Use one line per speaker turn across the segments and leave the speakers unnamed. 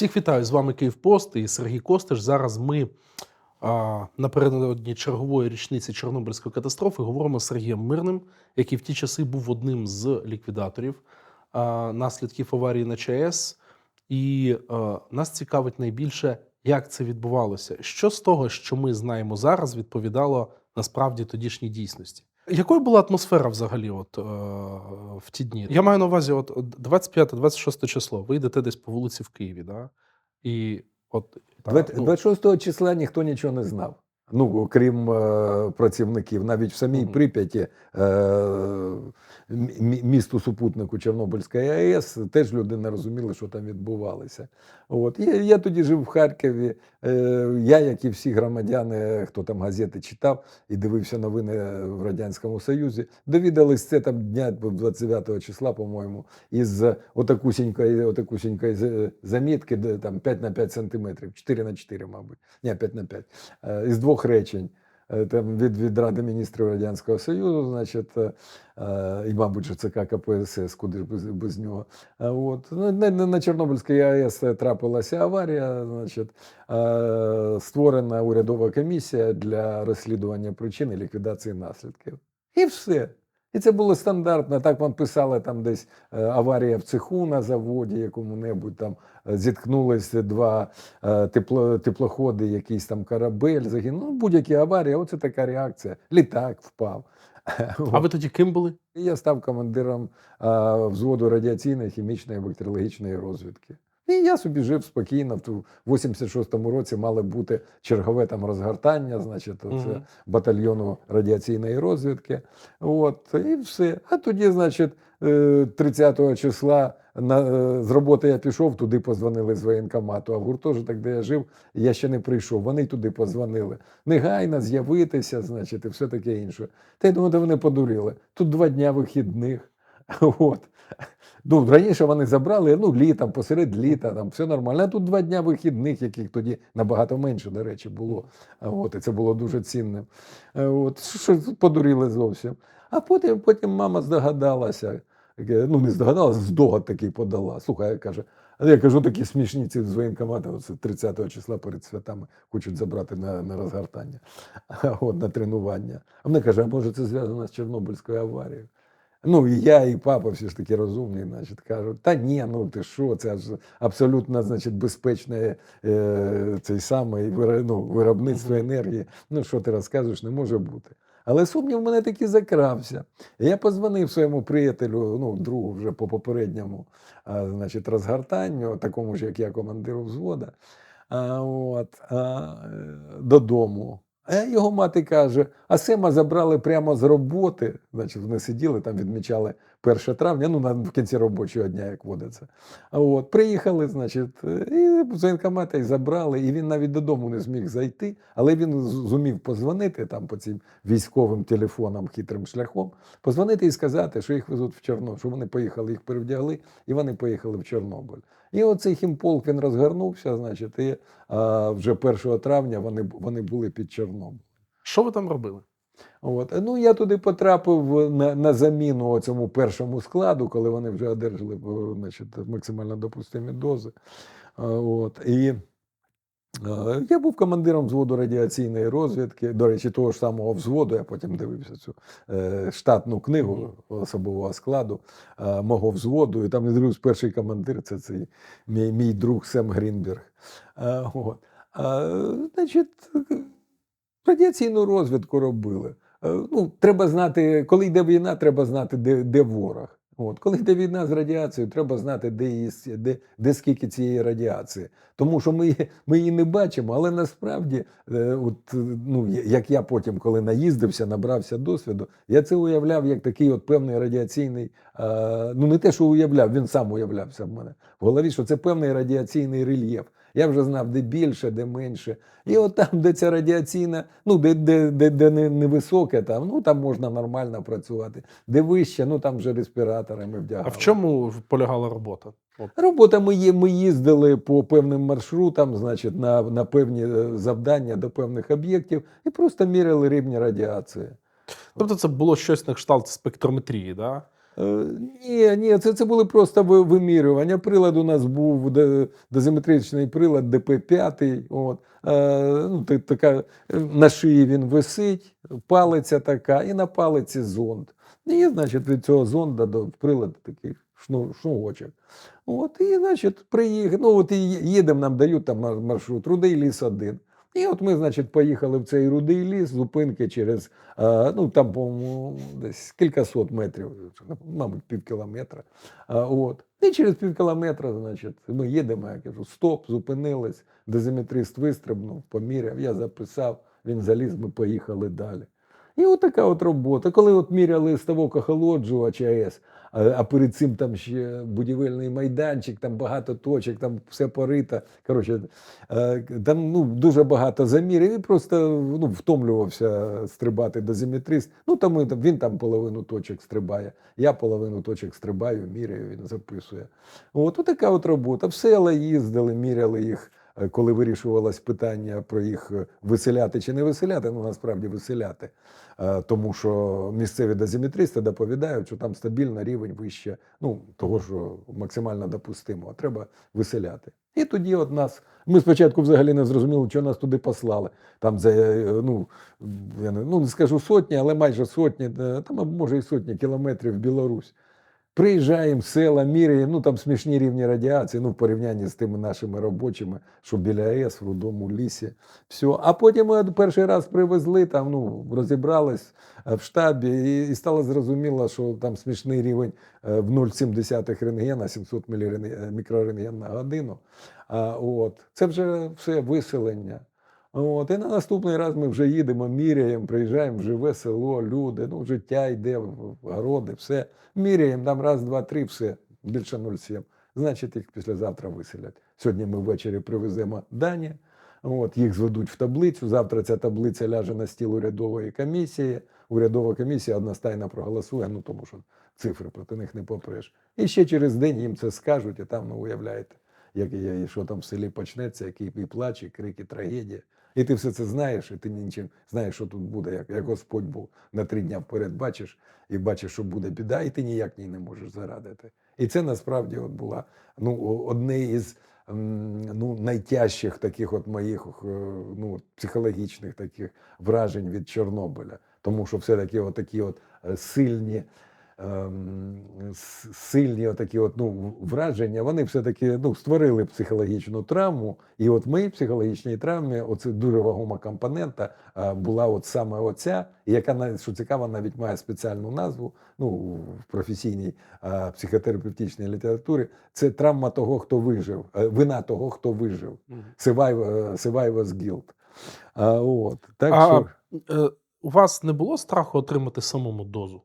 Всіх вітаю з вами Київпост і Сергій Костиш. Зараз ми а, напередодні чергової річниці Чорнобильської катастрофи говоримо з Сергієм Мирним, який в ті часи був одним з ліквідаторів а, наслідків аварії на ЧАЕС. І а, нас цікавить найбільше, як це відбувалося. Що з того, що ми знаємо зараз, відповідало насправді тодішній дійсності. Якою була атмосфера взагалі от, е, в ті дні? Я маю на увазі, от 25-26 число, ви йдете десь по вулиці в Києві, да? і от ну,
26 числа ніхто нічого не знав. Ну, крім е, працівників, навіть в самій. Прип'яті, е, місту супутнику Чорнобильської АЕС, теж люди не розуміли, що там відбувалося. От. Я, я тоді жив в Харкові. Е, я, як і всі громадяни, хто там газети читав і дивився новини в Радянському Союзі, довідались це там дня 29 числа, по-моєму, із отакусінької, отакусінької замітки, де там 5 на 5 сантиметрів, 4 на 4, мабуть. Ні, 5 на 5. Е, Із двох речень. Е, Там від, від Ради міністрів Радянського Союзу, значить, е, е, і, мабуть, що ЦК КПСС, куди ж без, без нього. От. Ну, На, на, Чорнобильській АЕС трапилася аварія, значить, створена урядова комісія для розслідування причин і ліквідації наслідків. І все. І це було стандартно. Так вам писали там десь е, аварія в цеху на заводі, якому-небудь там е, зіткнулися два е, тепло, теплоходи, якийсь там корабель загинув. Ну, будь-які аварії, оце така реакція. Літак впав.
а ви тоді ким були?
Я став командиром взводу радіаційної, хімічної, бактеріологічної розвідки. І я собі жив спокійно. В 86-му році мало бути чергове там розгортання, значить, оце
Мгм.
батальйону радіаційної розвідки. От, і все. А тоді, значить, е, 30 числа на, е, з роботи я пішов, туди позвонили з воєнкомату. А в гуртожиток, де я жив, я ще не прийшов. Вони туди позвонили. Негайно з'явитися, значить, і все таке інше. Та я думаю, де вони подуріли. Тут два дня вихідних. От. Ну, раніше вони забрали ну, літом, посеред літа, там все нормально. А тут два дня вихідних, яких тоді набагато менше, до речі, було. От, і це було дуже цінним. Е, От, що подуріли зовсім. А потім, потім мама здогадалася. Е, Ну, не здогадалася, здогад такий подала. Слухай, каже, я кажу, такі смішні ці з воєнкомату, оце 30 числа перед святами хочуть забрати на, на розгортання, от, на тренування. А вона каже, а може це зв'язано з Чорнобильською аварією? Ну, і я, і папа всі ж таки розумні, значить, кажуть, та ні, ну ти що, це ж абсолютно значить, безпечне е, цей самий ну, виробництво енергії. Ну, що ти розказуєш, не може бути. Але сумнів мене таки закрався. Я позвонив своєму приятелю, ну, другу вже по попередньому а, значить, розгортанню, такому ж, як я, командиру взвода, а, от, а, е, додому. А його мати каже: а Сема забрали прямо з роботи. Значить, вони сиділи там, відмічали 1 травня, ну на в кінці робочого дня, як водиться. А от приїхали, значить, і з воєнкомата і забрали, і він навіть додому не зміг зайти, але він зумів позвонити там по цим військовим телефонам хитрим шляхом, позвонити і сказати, що їх везуть в Чорнобиль, що вони поїхали, їх перевдягли, і вони поїхали в Чорнобиль. І оцей хімполк він розгорнувся, значить, і а, вже 1 травня вони, вони були під Чорнобилем.
Що ви там робили?
От. Ну, я туди потрапив на, на заміну цьому першому складу, коли вони вже одержали значить, максимально допустимі дози. От. І е, я був командиром взводу радіаційної розвідки, до речі, того ж самого взводу, я потім дивився цю е, штатну книгу особового складу е, мого взводу, і там дивлюсь, перший командир це цей мій, мій друг Сем Грінберг. Е, От. А, значить, радіаційну розвідку робили. Е, Ну, треба знати, коли йде війна, треба знати, де, де ворог. От. Коли йде війна з радіацією, треба знати, де, її, де, де скільки цієї радіації. Тому що ми, ми її не бачимо, але насправді, е, от, ну, як я потім, коли наїздився, набрався досвіду, я це уявляв як такий от певний радіаційний, е, ну не те, що уявляв, він сам уявлявся в мене в голові, що це певний радіаційний рельєф. Я вже знав, де більше, де менше. І от там, де ця радіаційна, ну де, де, де, де не, невисоке, там, ну там можна нормально працювати. Де вище, ну там вже респіраторами вдягали.
А в чому полягала робота? От.
Робота ми, є- ми їздили по певним маршрутам, значить, на, на певні е, завдання до певних об'єктів і просто міряли рівні радіації.
Тобто це було щось на кшталт спектрометрії, да?
Е, Ні, ні, це, це були просто вимірювання. Прилад у нас був дозиметричний прилад ДП-5. От. Е, ну, така, е, на шиї він висить, палиця така, і на палиці зонд. І, значить, від цього зонда до прилада такий шну, шнурочок. От, і, значить, приїхали. Ну, от і їдемо, нам дають там маршрут, рудий ліс один. І от ми, значить, поїхали в цей рудий ліс, зупинки через, е, ну там, по-моєму, десь кількасот метрів, мабуть, пів кілометра. От. І через пів кілометра, значить, ми їдемо, я кажу, стоп, зупинились, дозиметрист вистрибнув, поміряв, я записав, він заліз, ми поїхали далі. І от така от робота. Коли от міряли ставок охолоджувача АЕС, а, перед цим там ще будівельний майданчик, там багато точок, там все порито. Коротше, е, там ну, дуже багато замірів, і просто ну, втомлювався стрибати дозиметрист. Ну, там, він там половину точок стрибає, я половину точок стрибаю, міряю, він записує. От така от робота. В села їздили, міряли їх. Е, Коли вирішувалось питання про їх е, виселяти чи не виселяти, ну насправді виселяти. Е, Тому що місцеві дозиметристи доповідають, що там стабільно рівень вище, ну того, що максимально допустимо, треба виселяти. І тоді от нас, ми спочатку взагалі не зрозуміли, що нас туди послали. Там за, ну, я не, ну, не скажу сотні, але майже сотні, там а може і сотні кілометрів в Білорусь. Приїжджаємо в села, міряємо, ну там смішні рівні радіації, ну в порівнянні з тими нашими робочими, що біля АЕС, в рудому лісі. Все. А потім ми перший раз привезли, там, ну, розібрались е, в штабі, і, і стало зрозуміло, що там смішний рівень е, в 0,7 рентгена, 700 мілірен- мікрорентген на годину. А, от. Це вже все виселення. От, і на наступний раз ми вже їдемо, міряємо, приїжджаємо в живе село, люди, ну, життя йде, городи, все. Міряємо, там раз, два, три, все, більше 0,7. Значить, їх післязавтра виселять. Сьогодні ми ввечері привеземо дані, от, їх зведуть в таблицю. Завтра ця таблиця ляже на стіл урядової комісії. Урядова комісія одностайно проголосує, ну тому що цифри проти них не попреш. І ще через день їм це скажуть, і там, ну, уявляєте, як і, що там в селі почнеться, який і плач, і крик, і трагедія. І ти все це знаєш, і ти нічим знаєш, що тут буде, як, як Господь був на три дня вперед бачиш, і бачиш, що буде біда, і ти ніяк ній не можеш зарадити. І це насправді от була ну, одне із ну, найтяжчих таких от моїх е, ну, психологічних таких вражень від Чорнобиля. Тому що все-таки такі от е, сильні сильні отакі от, ну, враження, вони все-таки ну, створили психологічну травму. І от в моїй психологічній травмі оце дуже вагома компонента була от саме оця, яка що цікаво, навіть має спеціальну назву ну, в професійній а, психотерапевтичній літературі. Це травма того, хто вижив, е, вина того, хто вижив. Survivor, survivor's guilt. А, от, так
А
що...
е, у вас не було страху отримати самому дозу?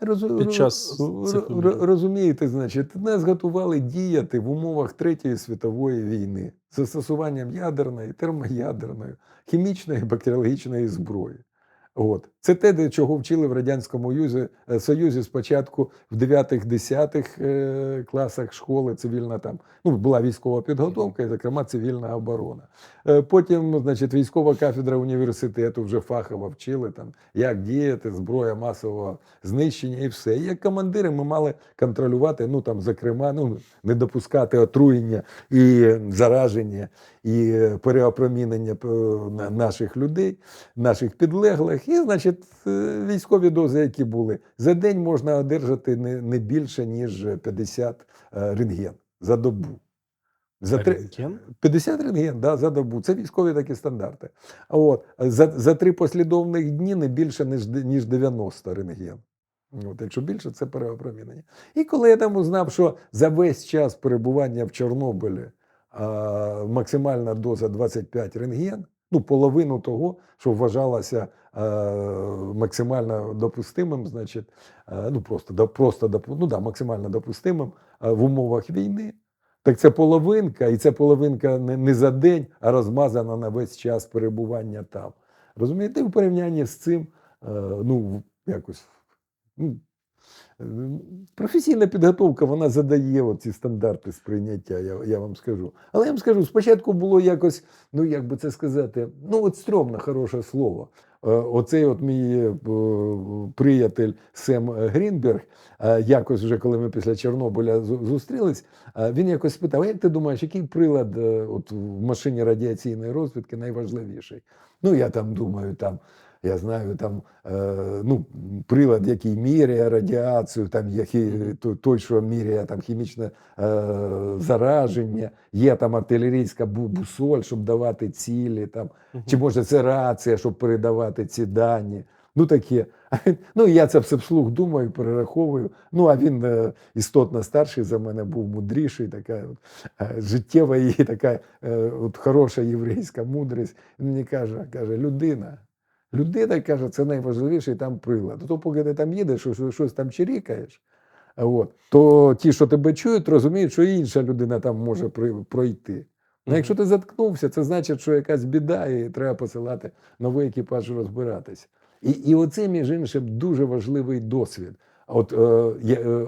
Розу-
під час цих
розумієте, значить, нас готували діяти в умовах Третьої світової війни з застосуванням ядерної, термоядерної, хімічної і бактеріологічної зброї. От. Це те, до чого вчили в Радянському Юзі- е, Союзі спочатку в 9-10 е, класах школи, цивільна там, ну, була військова підготовка, і, зокрема, цивільна оборона. Е, Потім, значить, військова кафедра університету вже фахово вчили там, як діяти, зброя масового знищення і все. І як командири ми мали контролювати, ну там, зокрема, ну, не допускати отруєння і зараження, і переопромінення наших людей, наших підлеглих. І, значить, е, військові дози, які були, за день можна одержати не, не більше, ніж 50 е, рентген за добу. За три,
Рентген?
50 рентген да, за добу. Це військові такі стандарти. А От, за, за три послідовних дні не більше, ніж, ніж 90 рентген. От, якщо більше, це переопромінення. І коли я там узнав, що за весь час перебування в Чорнобилі а, максимальна доза 25 рентген, ну, половину того, що вважалося а, максимально допустимим, значить, а, ну, просто, да, просто ну, да, максимально допустимим а, в умовах війни, так це половинка, і ця половинка не, не за день, а розмазана на весь час перебування там. Розумієте, в порівнянні з цим, е, ну, якось. Ну, е, професійна підготовка вона задає ці стандарти сприйняття, я, я вам скажу. Але я вам скажу, спочатку було якось, ну як би це сказати, ну от стрьомне хороше слово. е, оцей от мій е, приятель Сем Грінберг, е, якось вже коли ми після Чорнобиля зустрілись, він якось спитав: як ти думаєш, який прилад от в машині радіаційної розвідки найважливіший? Ну, я там думаю, там. Я знаю, там е, ну, прилад, який міряє радіацію, там який, той, той, що міряє там хімічне е, зараження, є там артилерійська бусоль, щоб давати цілі, там, чи може це рація, щоб передавати ці дані. Ну таке. Ну, я це все вслух думаю, перераховую. Ну, а він е, істотно старший за мене був мудріший, така от, е, життєва і така е, от, хороша єврейська мудрість. Він мені каже, каже, людина. Людина каже, це найважливіший там прилад. То поки ти там їдеш, що- що- щось там чирікаєш, от, то ті, що тебе чують, розуміють, що інша людина там може пройти. Ну, якщо ти заткнувся, це значить, що якась біда, і треба посилати новий екіпаж розбиратися. І, і оце, між іншим, дуже важливий досвід. От, е, я, е,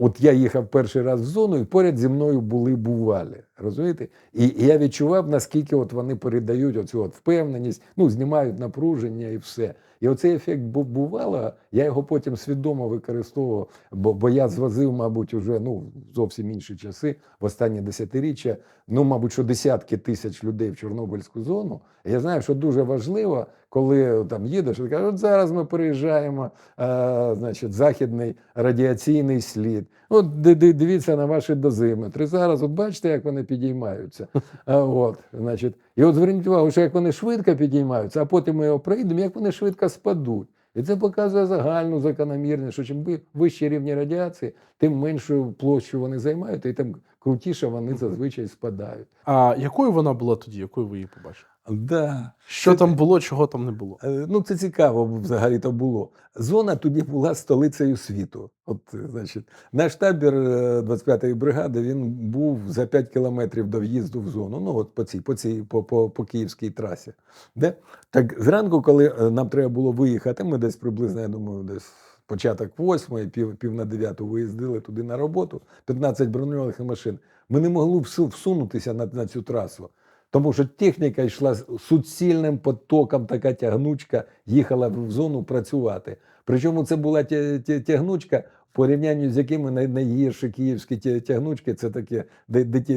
от я їхав перший раз в зону, і поряд зі мною були бувалі. Розумієте? І, і я відчував, наскільки от вони передають оцю от впевненість, ну, знімають напруження і все. І оцей ефект бувало, я його потім свідомо використовував, бо, бо я звозив, мабуть, уже ну, зовсім інші часи, в останні десятиріччя, ну, мабуть, що десятки тисяч людей в Чорнобильську зону. Я знаю, що дуже важливо, коли там їдеш, кажуть, от зараз ми переїжджаємо, а, значить, західний радіаційний слід. От ди- ди- дивіться на ваші дозиметри. Зараз, от бачите, як вони підіймаються. А, от, значить, і от зверніть увагу, що як вони швидко підіймаються, а потім ми його пройдемо, як вони швидко спадуть. І це показує загальну закономірність, що чим вищі рівні радіації, тим меншу площу вони займають, і тим крутіше вони зазвичай спадають.
А якою вона була тоді, якою ви її побачили?
Да.
Що там було, чого там не було?
Е, Ну, це цікаво взагалі то було. Зона тоді була столицею світу. От, е, значить, наш табір е, 25-ї бригади він був за 5 кілометрів до в'їзду в зону. Ну, от по цій, по цій, по, по, по київській трасі. Де? Так зранку, коли е, нам треба було виїхати, ми десь приблизно, я думаю, десь початок восьмої, пів, пів на дев'яту виїздили туди на роботу, 15 броньованих машин. Ми не могли всунутися на, на цю трасу. Тому що техніка йшла суцільним потоком, така тягнучка їхала в зону працювати. Причому це була тя- тя- тягнучка, порівнянні з якими най- найгірші київські тягнучки це такі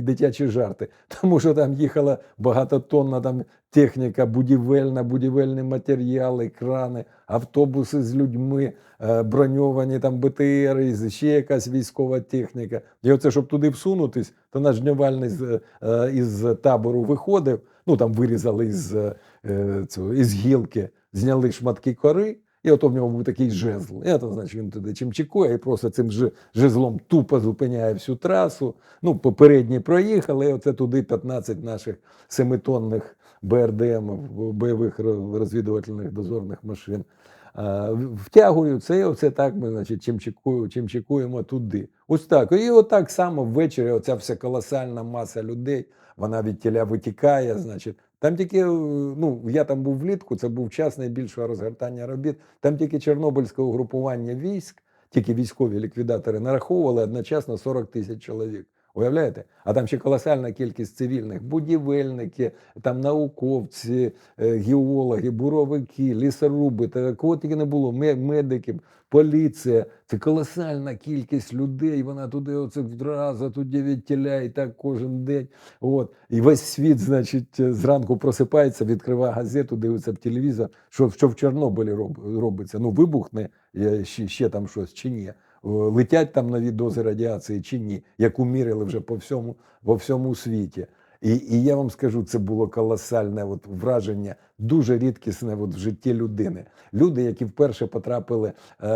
дитячі жарти. Тому що там їхала багатотонна там техніка, будівельна, будівельні матеріали, крани, автобуси з людьми, е, броньовані там БТР, і ще якась військова техніка. І оце, щоб туди всунутись, то наш днювальний з, е, із табору виходив, ну там вирізали із, е, із гілки, зняли шматки кори, і ото в нього був такий жезл. І ото, значить, він туди чимчикує і просто цим жезлом тупо зупиняє всю трасу. Ну, попередні проїхали, і оце туди 15 наших семитонних БРДМ, бойових розвідувальних дозорних машин. Втягуються, і оце так ми, значить, чимчикуємо, чимчикуємо туди. Ось так. І отак само ввечері оця вся колосальна маса людей, вона від тіля витікає, значить. Там тільки, е, ну, я там був влітку, це був час найбільшого розгортання робіт. Там тільки Чорнобильське угрупування військ, тільки військові ліквідатори нараховували одночасно 40 тисяч чоловік. Уявляєте? А там ще колосальна кількість цивільних будівельники, там науковці, е, геологи, буровики, лісоруби, та кого тільки не було, ме- медики, поліція. Це колосальна кількість людей. Вона туди оце одразу туди відтіля, і так кожен день. От. І весь світ, значить, зранку просипається, відкриває газету, дивиться в телевізор, що, що в Чорнобилі роб, робиться. Ну, вибухне е, ще, ще там щось чи ні. Е, Летять там нові дози радіації чи ні, яку міряли вже по всьому, по всьому світі. І, і я вам скажу, це було колосальне от враження, дуже рідкісне от в житті людини. Люди, які вперше потрапили, е,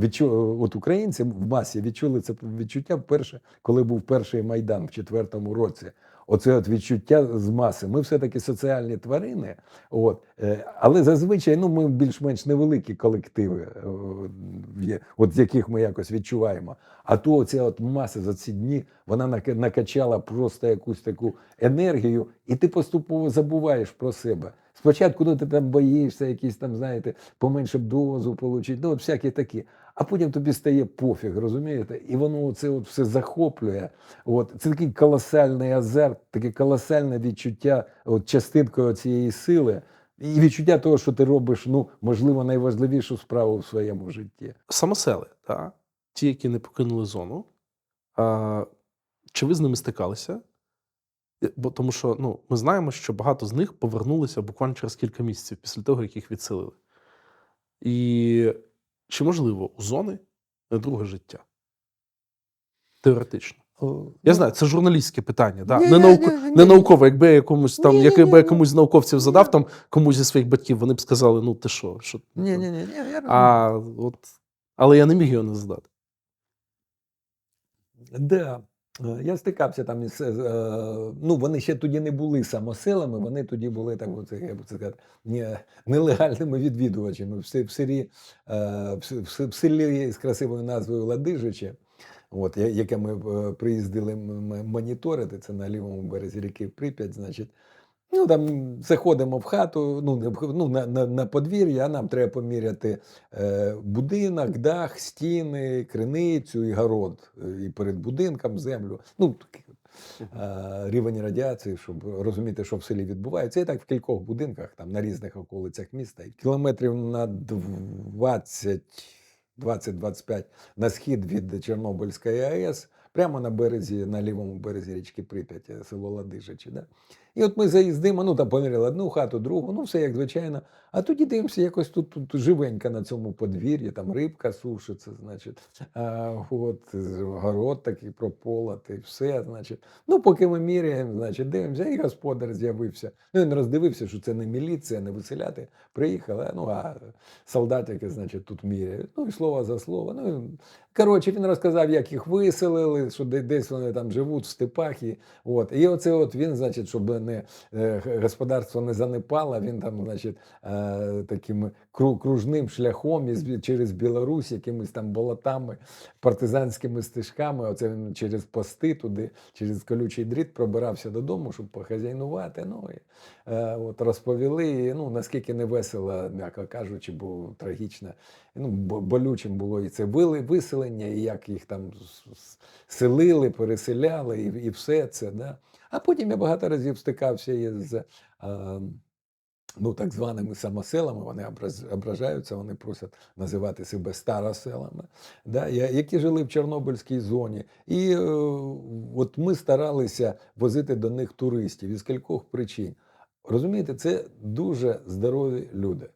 відчу, от українці в масі відчули це відчуття вперше, коли був перший майдан в четвертому році. Оце от відчуття з маси. Ми все-таки соціальні тварини, от, е, але зазвичай ну, ми більш-менш невеликі колективи, е, от з яких ми якось відчуваємо. А то оця от маса за ці дні вона накачала просто якусь таку енергію, і ти поступово забуваєш про себе. Спочатку ну, ти там боїшся, якісь там, знаєте, поменше б дозу отримати, ну, от всякі такі. А потім тобі стає пофіг, розумієте? І воно це от все захоплює. От це такий колосальний азарт, таке колосальне відчуття от частинкою цієї сили. І відчуття того, що ти робиш, ну, можливо, найважливішу справу в своєму житті.
Самосели, та, ті, які не покинули зону. А, чи ви з ними стикалися? Е, Бо, тому що ну, ми знаємо, що багато з них повернулися буквально через кілька місяців після того, як їх відселили. І чи можливо у зони друге життя? Теоретично. Я знаю, це журналістське питання, да.
Ні,
не,
ні,
науко,
ні, ні,
не наукове. Якби я якомусь там,
Ні,
якби
ні,
я комусь з науковців задав
Ні.
там комусь зі своїх батьків, вони б сказали: ну ти що? що
Ні, ні, ні, ні, я.
А, от, але я не міг його не задати.
Да. Е, Я стикався там із. е, Ну, вони ще тоді не були самоселами, вони тоді були, так би це, як би це сказати, нелегальними відвідувачами в, селі, е, в, селі з красивою назвою Ладижичі, от, яке ми е, приїздили моніторити, це на лівому березі ріки Прип'ять, значить. Ну, там заходимо в хату, ну, не в- ну на, на, на подвір'я, а нам треба поміряти е, будинок, дах, стіни, криницю і город. е, І перед будинком землю. Ну, е, рівень радіації, щоб розуміти, що в селі відбувається. І так в кількох будинках, там на різних околицях міста. І кілометрів на 20, 20-25 на схід від Чорнобильської АЕС, прямо на березі, на лівому березі річки Прип'ять, е, село Ладижичі. Да? І от ми заїздимо, ну там поміряли одну хату, другу, ну все як звичайно. А тоді дивимося, якось тут, тут живенько на цьому подвір'ї, там рибка сушиться, значить, а, от, город такий прополотий, все, значить. Ну, поки ми міряємо, значить, дивимося, і господар з'явився. Ну, він роздивився, що це не міліція, не виселяти. Приїхали, ну, а солдатики, значить, тут міряють. Ну, і слово за слово. Ну, коротше, він розказав, як їх виселили, що десь вони там живуть в степах. І, от. і оце от він, значить, щоб не, е, господарство не занепало, він там, значить, е, таким кружним шляхом із, через Білорусь, якимись там болотами, партизанськими стежками, оце він через пости туди, через колючий дріт пробирався додому, щоб похазяйнувати. Ну, і, е, от розповіли, і, ну, наскільки не весело, м'яко кажучи, бо трагічно, ну, болючим було і це вили- виселення, і як їх там селили, переселяли, і, і все це. Да? А потім я багато разів стикався із ну, так званими самоселами, вони ображаються, вони просять називати себе староселами, да, які жили в Чорнобильській зоні. І е, от ми старалися возити до них туристів із кількох причин. Розумієте, це дуже здорові люди.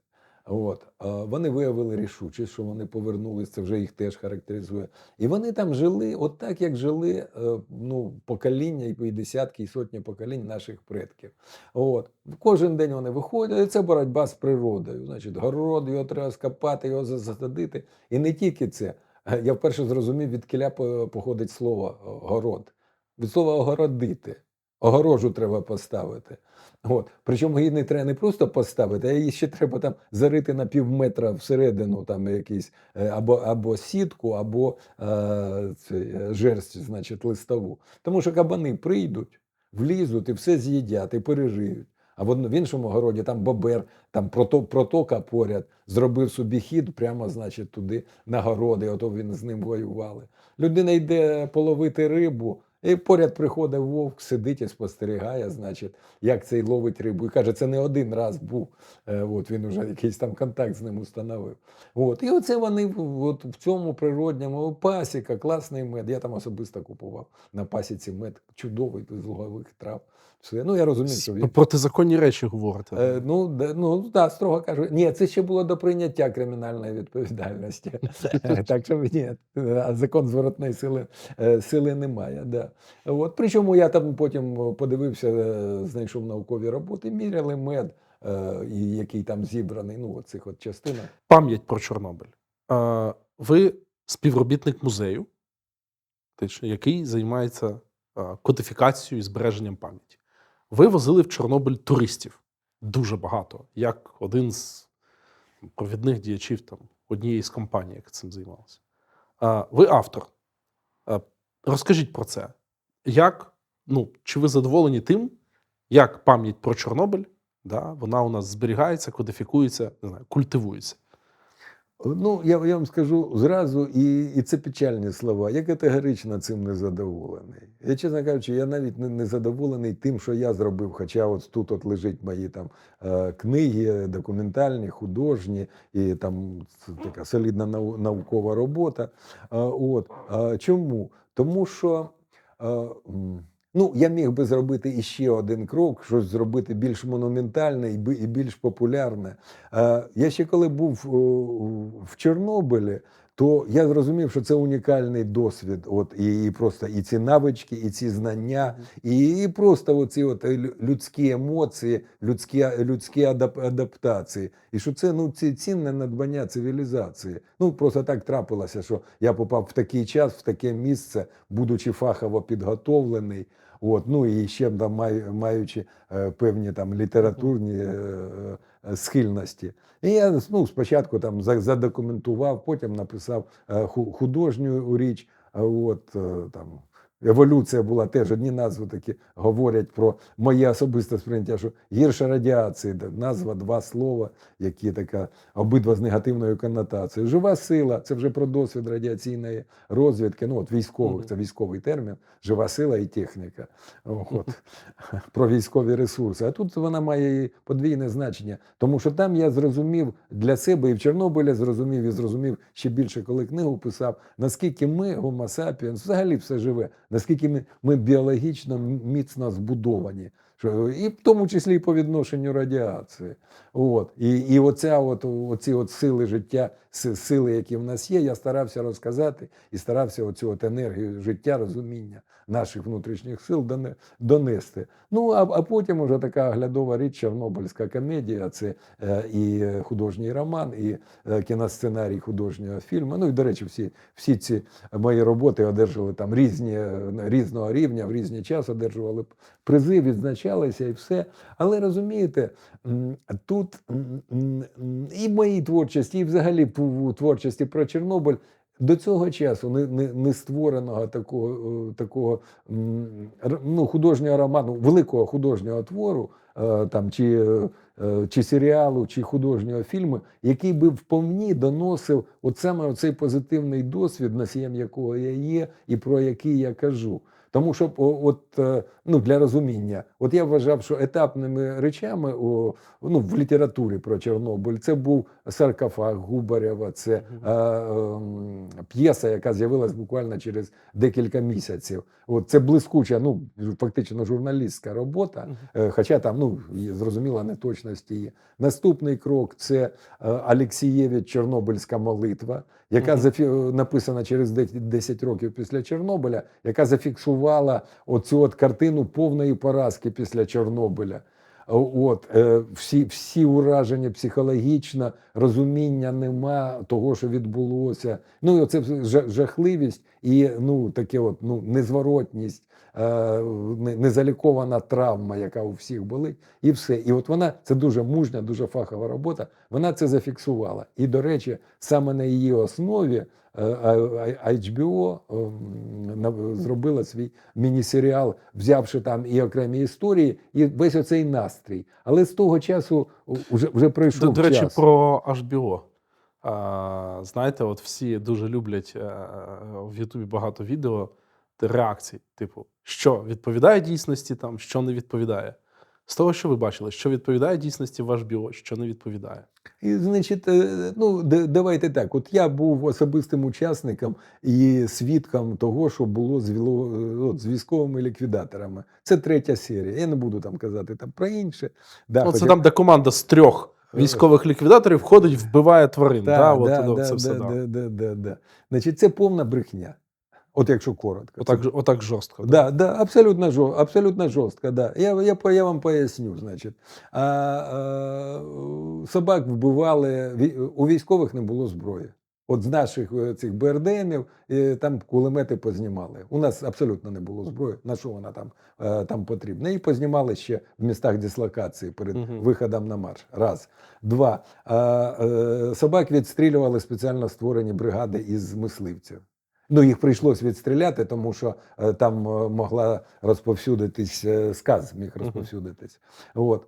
От. Вони виявили рішучість, що вони повернулись, це вже їх теж характеризує. І вони там жили от так, як жили е, ну, покоління, і десятки, і сотні поколінь наших предків. От. Кожен день вони виходять, і це боротьба з природою. Значить, город, його треба скопати, його за- засадити. І не тільки це. Е, Я вперше зрозумів, від кіля походить слово е, город. Від слова огородити. Огорожу треба поставити. От. Причому її не треба не просто поставити, а її ще треба там зарити на пів метра всередину, там якийсь е, або, або сітку, або е, це, е, жерсть, значить, листову. Тому що кабани прийдуть, влізуть і все з'їдять і пережиють. А в іншому городі там бобер, там протока поряд, зробив собі хід прямо, значить, туди на городи, ото він з ним воювали. Людина йде половити рибу, і поряд приходить вовк, сидить і спостерігає, значить, як цей ловить рибу. І каже, це не один раз був. Е, От він вже якийсь там контакт з ним установив. От. І оце вони от в цьому природньому пасіка, класний мед. Я там особисто купував на пасіці мед, чудовий з лугових трав. Все. Ну, я розумію, що він.
Протизаконні речі говорите.
Е, ну, де- ну да, строго кажу. Ні, це ще було до прийняття кримінальної відповідальності. так що ні, закон зворотної сили, е, сили немає. Да. От, причому я там потім подивився, е, знайшов наукові роботи, міряли мед, е, який там зібраний, ну, от цих от частинах.
Пам'ять про Чорнобиль. А, ви співробітник музею, який займається кодифікацією і збереженням пам'яті. Ви возили в Чорнобиль туристів дуже багато, як один з провідних діячів там, однієї з компаній, яка цим займалася. Ви автор. Розкажіть про це. Як, ну, чи ви задоволені тим, як пам'ять про Чорнобиль, да, вона у нас зберігається, кодифікується, не знаю, культивується?
Ну, я, я вам скажу зразу, і, і це печальні слова. Я категорично цим не задоволений. Я, чесно кажучи, я навіть не, не задоволений тим, що я зробив. Хоча от тут от лежить мої там е, книги, документальні, художні, і там така солідна наукова робота. Е, от. Е, чому? Тому що. Е, Ну, я міг би зробити іще один крок, щось зробити більш монументальне і більш популярне. Е, Я ще коли був в Чорнобилі, то я зрозумів, що це унікальний досвід. От і, і просто і ці навички, і ці знання, і, і просто оці от людські емоції, людські, людські адап, адаптації. І що це ну ці цінне надбання цивілізації. Ну просто так трапилося, що я попав в такий час, в таке місце, будучи фахово підготовлений. От, ну і ще там маючи е, певні там літературні е, е, схильності. І я ну, спочатку там за- задокументував, потім написав ху- художню річ. От, там, еволюція була теж одні назви такі говорять про моє особисте сприйняття, що гірша радіації, назва, два слова, які така обидва з негативною коннотацією. Жива сила це вже про досвід радіаційної розвідки. Ну, от військових, це військовий термін, жива сила і техніка. От, про військові ресурси. А тут вона має і подвійне значення, тому що там я зрозумів для себе і в Чорнобилі зрозумів, і зрозумів ще більше, коли книгу писав, наскільки ми, sapiens, взагалі все живе, наскільки ми, біологічно міцно збудовані. Що, і в тому числі і по відношенню радіації. От. І, і оця от, оці от сили життя, сили, які в нас є, я старався розказати і старався оцю от енергію життя, розуміння наших внутрішніх сил донести. Ну, а, а потім уже така оглядова річ, Чорнобильська комедія, це е, і художній роман, і е, кіносценарій художнього фільму. Ну і, до речі, всі, всі ці мої роботи одержали там різні, е, різного рівня, в різний час одержували призи, відзначалися і все. Але розумієте, тут і моїй творчості, і взагалі в творчості про Чорнобиль. До цього часу не, не, не створеного такого, е, такого ну, художнього роману, великого художнього твору, е, там, чи, е, чи серіалу, чи художнього фільму, який би вповні доносив от саме оцей позитивний досвід, носієм якого я є, і про який я кажу. Тому що от, е, ну, для розуміння, от я вважав, що етапними речами о, ну, в літературі про Чорнобиль це був саркофаг Губарєва, це е, ем, п'єса, яка з'явилась буквально через декілька місяців. От це блискуча, ну фактично журналістська робота, е, хоча там ну зрозуміла неточності є. Наступний крок це е, Алексієвич Чорнобильська молитва, яка зафі... написана через 10 10 років після Чорнобиля, яка зафіксувала оцю от картину повної поразки після Чорнобиля. От е, всі, всі ураження психологічно, розуміння нема того, що відбулося. Ну і оце жахливість і ну таке, от ну незворотність, е, незалікована травма, яка у всіх болить, і все. І от вона це дуже мужня, дуже фахова робота. Вона це зафіксувала. І до речі, саме на її основі. Е, HBO ем, зробила свій міні-серіал, взявши там і окремі історії, і весь оцей настрій. Але з того часу вже, вже
До,
пройшов
до речі,
час.
про HBO. А, знаєте, от всі дуже люблять е, в Ютубі багато відео реакцій, типу, що відповідає дійсності, там, що не відповідає. З того, що ви бачили, що відповідає дійсності в HBO, що не відповідає.
І, значить, е, ну давайте так. От я був особистим учасником і свідком того, що було з, е, от, з військовими ліквідаторами. Це третя серія. Я не буду там казати там про інше. Да,
Ну, це
хоча-
там, де команда з трьох військових ліквідаторів ходить, вбиває тварин. Да,
Да, да,
от
да,
це все,
да.
да,
да, да, да. Значить, це повна брехня. От якщо коротко.
Отак, отак жорстко.
Да, да, абсолютно, жо, абсолютно жорстко. Да. Я, я, я вам поясню. Значить. А, а, собак вбивали, у військових не було зброї. От з наших е, цих БРДМів е, там кулемети познімали. У нас абсолютно не було зброї. На що вона там, е, там потрібна? І познімали ще в містах дислокації перед
Мгм.
виходом на марш. Раз. Два. А, собак відстрілювали спеціально створені бригади із мисливців. Ну, їх прийшлось відстріляти, тому що е, там е, могла розповсюдитись е, сказ, міг розповсюдитись. От.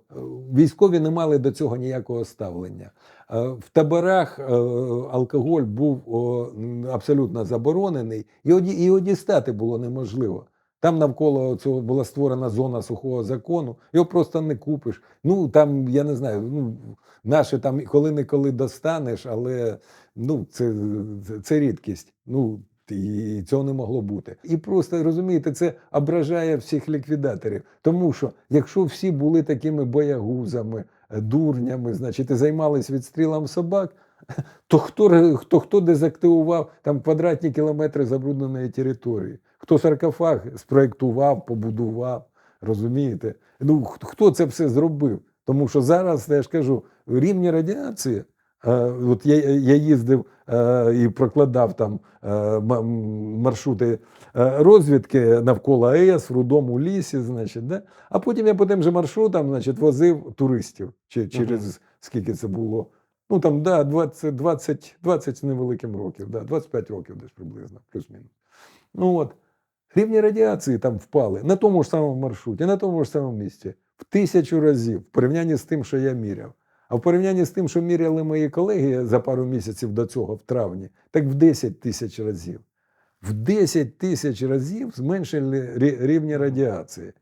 Військові не мали до цього ніякого ставлення. В таборах алкоголь був абсолютно заборонений, і його, дістати було неможливо. Там навколо цього була створена зона сухого закону, його просто не купиш. Ну там, я не знаю, ну, наше там коли-неколи достанеш, але ну, це, це, це рідкість. Ну, і цього не могло бути. І просто розумієте, це ображає всіх ліквідаторів. Тому що якщо всі були такими боягузами, е, дурнями, значить, і займались відстрілом собак, то хто, хто, хто дезактивував там квадратні кілометри забрудненої території? Хто саркофаг спроєктував, побудував? Розумієте? Ну хто це все зробив? Тому що зараз, я ж кажу, рівні радіації. Е, От я, я їздив е, і прокладав там е, маршрути розвідки навколо АЕС, в рудому лісі, значить, да? а потім я по тим же маршрутам значить, возив туристів через скільки це було. Ну там, да, 20, 20, 20 з невеликим років, да, 25 років десь приблизно, плюс-мінус. Ну от, рівні радіації там впали на тому ж самому маршруті, на тому ж самому місці, в тисячу разів, в порівнянні з тим, що я міряв. А в порівнянні з тим, що міряли мої колеги за пару місяців до цього, в травні, так в 10 тисяч разів. В 10 тисяч разів зменшили рівні радіації.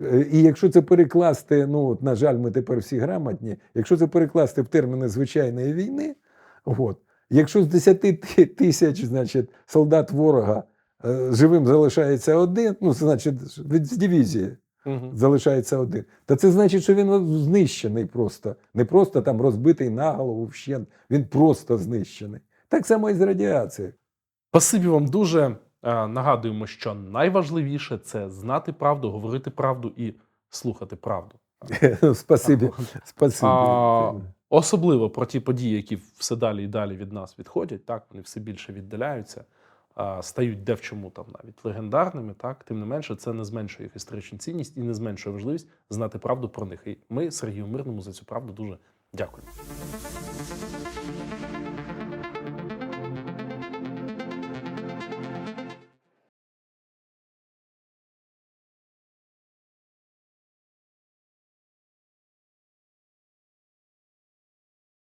Е, І якщо це перекласти, ну от, на жаль, ми тепер всі грамотні, якщо це перекласти в терміни звичайної війни, от, якщо з 10 тисяч значить, солдат ворога е, живим залишається один, ну, значить, від з дивізії
Мгм.
залишається один. Та це значить, що він знищений просто. Не просто там розбитий на голову вщент, він просто знищений. Так само і з радіацією.
Спасибі вам дуже. Е, Нагадуємо, що найважливіше це знати правду, говорити правду і слухати правду.
Спасибі. Спасибі.
Особливо про ті події, які все далі і далі від нас відходять, так вони все більше віддаляються, стають де в чому там навіть легендарними. Так, тим не менше, це не зменшує їх історичну цінність і не зменшує важливість знати правду про них. І ми Сергію Мирному за цю правду дуже дякуємо.